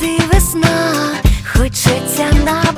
ти весна, хочеться на